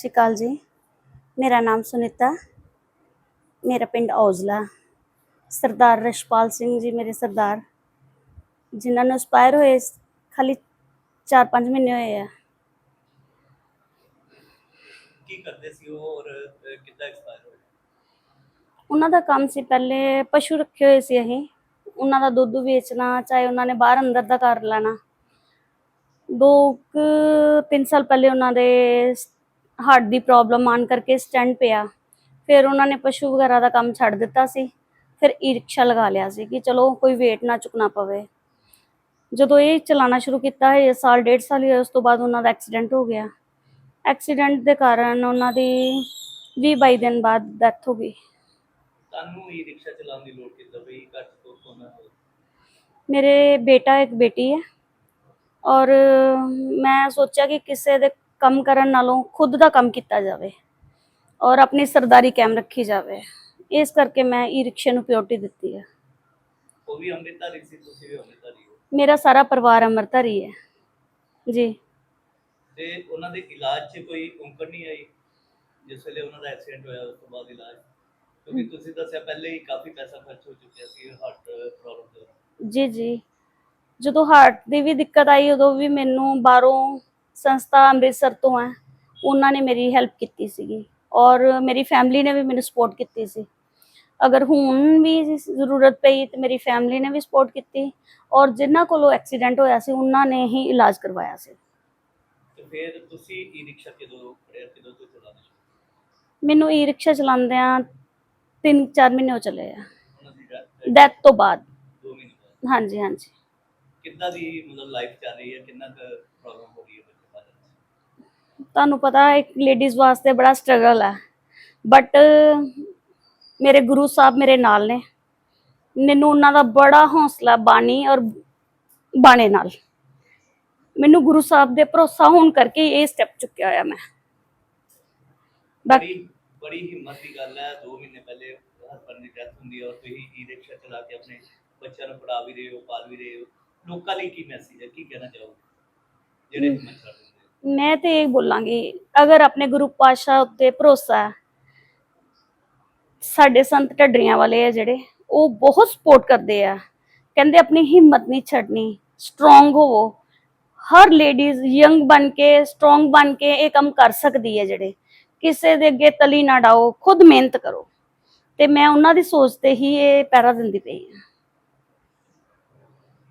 ਸ਼੍ਰੀ ਅਕਾਲ ਜੀ। ਮੇਰਾ ਨਾਮ ਸੁਨੀਤਾ। ਮੇਰਾ ਪਿੰਡ ਔਜਲਾ। ਸਰਦਾਰ ਰਸ਼ਪਾਲ ਸਿੰਘ ਜੀ ਮੇਰੇ ਸਰਦਾਰ। ਜਿਨ੍ਹਾਂ ਨੂੰ ਐਕਸਪਾਇਰ ਹੋਏ ਖਾਲੀ 4-5 ਮਹੀਨੇ ਹੋਏ ਆ। ਕੀ ਕਰਦੇ ਸੀ ਉਹ ਔਰ ਕਿੱਦਾਂ ਐਕਸਪਾਇਰ ਹੋਏ? ਉਹਨਾਂ ਦਾ ਕੰਮ ਸੀ ਪਹਿਲੇ ਪਸ਼ੂ ਰੱਖੇ ਹੋਏ ਸੀ ਅਸੀਂ। ਉਹਨਾਂ ਦਾ ਦੁੱਧ ਵੇਚਣਾ ਚਾਹੇ ਉਹਨਾਂ ਨੇ ਬਾਹਰ ਅੰਦਰ ਦਾ ਕਰ ਲੈਣਾ। ਦੋ ਕੁ ਤਿੰਨ ਸਾਲ ਪਹਿਲੇ ਉਹਨਾਂ ਦੇ ਹਾਰਟ ਦੀ ਪ੍ਰੋਬਲਮ ਆਣ ਕਰਕੇ ਸਟੈਂਡ ਪਿਆ। ਫਿਰ ਉਹਨਾਂ ਨੇ ਪਸ਼ੂ ਵਗੈਰਾ ਦਾ ਕੰਮ ਛੱਡ ਦਿੱਤਾ ਸੀ। ਫਿਰ ਈ ਰਿਕਸ਼ਾ ਲਗਾ ਲਿਆ ਸੀ ਕਿ ਚਲੋ ਕੋਈ ਵੇਟ ਨਾ ਚੁੱਕਣਾ ਪਵੇ। ਜਦੋਂ ਇਹ ਚਲਾਉਣਾ ਸ਼ੁਰੂ ਕੀਤਾ ਇਹ ਸਾਲ ਡੇਢ ਸਾਲ ਹੀ ਉਸ ਤੋਂ ਬਾਅਦ ਉਹਨਾਂ ਦਾ ਐਕਸੀਡੈਂਟ ਹੋ ਗਿਆ। ਐਕਸੀਡੈਂਟ ਦੇ ਕਾਰਨ ਉਹਨਾਂ ਦੀ 20 22 ਦਿਨ ਬਾਅਦ ਡੈਥ ਹੋ ਗਈ। ਤੁਹਾਨੂੰ ਹੀ ਰਿਕਸ਼ਾ ਚਲਾਉਣ ਦੀ ਲੋੜ ਕਿੱਦਾਂ ਪਈ? ਘਰ ਤੋਂ ਕੋਨਾ ਮੇਰੇ ਬੇਟਾ ਇੱਕ ਬੇਟੀ ਹੈ। ਔਰ ਮੈਂ ਸੋਚਿਆ ਕਿ ਕਿਸੇ ਦੇ ਕੰਮ ਕਰਨ ਨਾਲੋਂ ਖੁਦ ਦਾ ਕੰਮ ਕੀਤਾ ਜਾਵੇ ਔਰ ਆਪਣੀ ਸਰਦਾਰੀ ਕਾਇਮ ਰੱਖੀ ਜਾਵੇ। ਇਸ ਕਰਕੇ ਮੈਂ ਈ ਰਿਕਸ਼ੇ ਨੂੰ ਪ੍ਰਾਇੋਰਟੀ ਦਿੱਤੀ ਹੈ। ਉਹ ਵੀ ਅੰਮ੍ਰਿਤਧਾਰੀ ਸੀ ਤੁਸੀਂ ਵੀ ਅੰਮ੍ਰਿਤਧਾਰੀ ਹੋ। ਮੇਰਾ ਸਾਰਾ ਪਰਿਵਾਰ ਅੰਮ੍ਰਿਤਧਾਰੀ ਹੈ। ਜੀ। ਤੇ ਉਹਨਾਂ ਦੇ ਇਲਾਜ 'ਚ ਕੋਈ ਔਂਕੜ ਨਹੀਂ ਆਈ? ਜਿਸ ਵੇਲੇ ਉਹਨਾਂ ਦਾ ਐਕਸੀਡੈਂਟ ਹੋਇਆ ਉਸ ਤੋਂ ਬਾਅਦ ਇਲਾਜ? ਕਿਉਂਕਿ ਤੁਸੀਂ ਦੱਸਿਆ ਪਹਿਲੇ ਹੀ ਕਾਫੀ ਪੈਸਾ ਖਰਚ ਹੋ ਚੁੱਕਿਆ ਸੀ ਹਾਰਟ ਪ੍ਰੋਬਲਮ ਦੇ ਜੀ ਜੀ। ਜਦੋਂ ਹਾਰਟ ਦੀ ਵੀ ਦਿੱਕਤ ਆਈ ਉਦੋਂ ਵੀ ਮੈਨੂੰ ਬਾਹਰੋਂ ਸੰਸਥਾ ਅੰਮ੍ਰਿਤਸਰ ਤੋਂ ਹੈ ਉਹਨਾਂ ਨੇ ਮੇਰੀ ਹੈਲਪ ਕੀਤੀ ਸੀਗੀ ਔਰ ਮੇਰੀ ਫੈਮਿਲੀ ਨੇ ਵੀ ਮੈਨੂੰ ਸਪੋਰਟ ਕੀਤੀ ਸੀ। ਅਗਰ ਹੁਣ ਵੀ ਜ਼ਰੂਰਤ ਪਈ ਤੇ ਮੇਰੀ ਫੈਮਿਲੀ ਨੇ ਵੀ ਸਪੋਰਟ ਕੀਤੀ ਔਰ ਜਿਨ੍ਹਾਂ ਕੋਲੋਂ ਐਕਸੀਡੈਂਟ ਹੋਇਆ ਸੀ ਉਹਨਾਂ ਨੇ ਹੀ ਇਲਾਜ ਕਰਵਾਇਆ ਸੀ। ਤੇ ਫਿਰ ਤੁਸੀਂ ਈ ਰਿਕਸ਼ਾ ਕਿਦੋਂ ਫੜਿਆ ਕਿਦੋਂ ਤੋਂ ਚਲਾਉਣਾ ਸ਼ੁਰੂ ਮੈਨੂੰ ਈ ਰਿਕਸ਼ਾ ਚਲਾਉਂਦਿਆਂ 3-4 ਮਹੀਨੇ ਹੋ ਚੱਲੇ ਆ। ਡੈਥ ਤੋਂ ਬਾਅਦ। ਹਾਂਜੀ ਹਾਂਜੀ। ਕਿੱਦਾਂ ਦੀ ਮਤਲਬ ਲਾਈਫ ਚੱਲ ਰਹੀ ਹੈ ਕਿੰਨਾ ਕੁ ਪ੍ਰੋਬਲਮ ਹੋ ਰਹੀ ਹੈ ਤੁਹਾਨੂੰ ਪਤਾ ਇੱਕ ਲੇਡੀਜ਼ ਵਾਸਤੇ ਬੜਾ ਸਟਰਗਲ ਹੈ। ਬਟ ਮੇਰੇ ਗੁਰੂ ਸਾਹਿਬ ਮੇਰੇ ਨਾਲ ਨੇ। ਮੈਨੂੰ ਉਹਨਾਂ ਦਾ ਬੜਾ ਹੌਸਲਾ ਬਾਣੀ ਔਰ ਬਾਣੇ ਨਾਲ। ਮੈਨੂੰ ਗੁਰੂ ਸਾਹਿਬ ਦੇ ਭਰੋਸਾ ਹੋਣ ਕਰਕੇ ਇਹ ਸਟੈਪ ਚੁੱਕਿਆ ਹੋਇਆ ਮੈਂ। ਬਾਕੀ ਬੜੀ ਬੜੀ ਹਿੰਮਤ ਦੀ ਗੱਲ ਹੈ 2 ਮਹੀਨੇ ਪਹਿਲੇ ਹਸਬੰਦ ਦੀ ਡੈਥ ਹੁੰਦੀ ਹੈ ਔਰ ਤੁਸੀਂ ਈ ਰਿਕਸ਼ਾ ਚਲਾ ਕੇ ਆਪਣੇ ਬੱਚਿਆਂ ਨੂੰ ਪੜਾ ਵੀ ਰਹੇ ਹੋ ਪਾਲ ਵੀ ਰਹੇ ਹੋ। ਲੋਕਾਂ ਲਈ ਕੀ ਮੈਸੇਜ ਹੈ? ਕੀ ਕਹਿਣਾ ਚਾਹੋਗੇ? ਜਿਹੜੇ ਹਿੰਮਤ ਦਿੰਦੇ ਮੈਂ ਤੇ ਇਹ ਬੋਲਾਂਗੀ, ਅਗਰ ਆਪਣੇ ਗੁਰੂ ਪਾਤਸ਼ਾਹ ਉੱਤੇ ਭਰੋਸਾ ਹੈ, ਸਾਡੇ ਸੰਤ ਢੱਡਰੀਆਂ ਵਾਲੇ ਆ ਜਿਹੜੇ, ਉਹ ਬਹੁਤ ਸਪੋਰਟ ਕਰਦੇ ਆ, ਕਹਿੰਦੇ ਆਪਣੀ ਹਿੰਮਤ ਨਹੀਂ ਛੱਡਣੀ ਸਟਰੋਂਗ ਹੋਵੋ, ਹਰ ਲੇਡੀਜ਼ ਯੰਗ ਬਣ ਕੇ ਸਟਰੋਂਗ ਬਣ ਕੇ ਇਹ ਕੰਮ ਕਰ ਸਕਦੀ ਹੈ ਜਿਹੜੇ, ਕਿਸੇ ਦੇ ਅੱਗੇ ਤਲੀ ਨਾ ਡਾਓ, ਖੁਦ ਮਿਹਨਤ ਕਰੋ, ਤੇ ਮੈਂ ਉਹਨਾਂ ਦੀ ਸੋਚ ਤੇ ਹੀ ਇਹ ਪੈਰਾ ਦਿੰਦੀ ਪਈ ਹਾਂ।